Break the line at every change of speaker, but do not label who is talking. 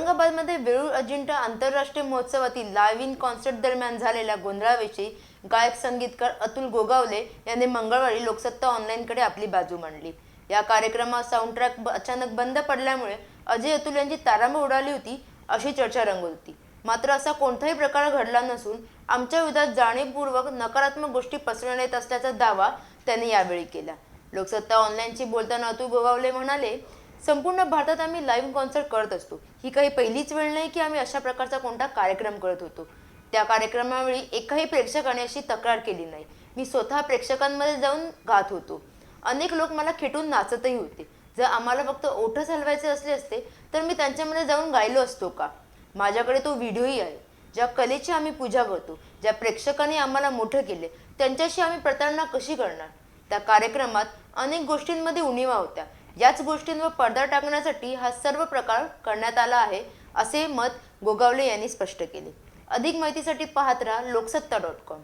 औरंगाबादमध्ये वेरूळ अजिंठा आंतरराष्ट्रीय महोत्सवातील live in concert दरम्यान झालेल्या गोंधळाविषयी गायक संगीतकार अतुल गोगावले यांनी मंगळवारी लोकसत्ता ऑनलाईनकडे आपली बाजू मांडली. या कार्यक्रमात साऊंड ट्रॅक अचानक बंद पडल्यामुळे अजय अतुल यांची तारांब उडाली होती अशी चर्चा रंगत होती. मात्र असा कोणताही प्रकार घडला नसून आमच्या विरोधात जाणीवपूर्वक नकारात्मक गोष्टी पसरवण्यात येत असल्याचा दावा त्यांनी यावेळी केला. लोकसत्ता ऑनलाईनशी बोलताना अतुल गोगावले म्हणाले संपूर्ण भारतात आम्ही लाईव्ह कॉन्सर्ट करत असतो. ही काही पहिलीच वेळ नाही की आम्ही अशा प्रकारचा कोणता कार्यक्रम करत होतो. त्या कार्यक्रमावेळी एकाही प्रेक्षकाने अशी तक्रार केली नाही. मी स्वतः प्रेक्षकांमध्ये जाऊन गात होतो. अनेक लोक मला खेटून नाचतही होते. जर आम्हाला फक्त ओठच हलवायचे असले असते तर मी त्यांच्यामध्ये जाऊन गायलो असतो का? माझ्याकडे तो व्हिडिओही आहे ज्या कलेची आम्ही पूजा करतो ज्या प्रेक्षकांनी आम्हाला मोठं केले त्यांच्याशी आम्ही प्रतारणा कशी करणार? त्या कार्यक्रमात अनेक गोष्टींमध्ये उणिवा होत्या. याच गोष्टींवर पडदा टाकण्यासाठी हा सर्व प्रकार करण्यात आला आहे असे मत गोगावले यांनी स्पष्ट केले. अधिक माहितीसाठी पाहत राहा लोकसत्ता डॉट कॉम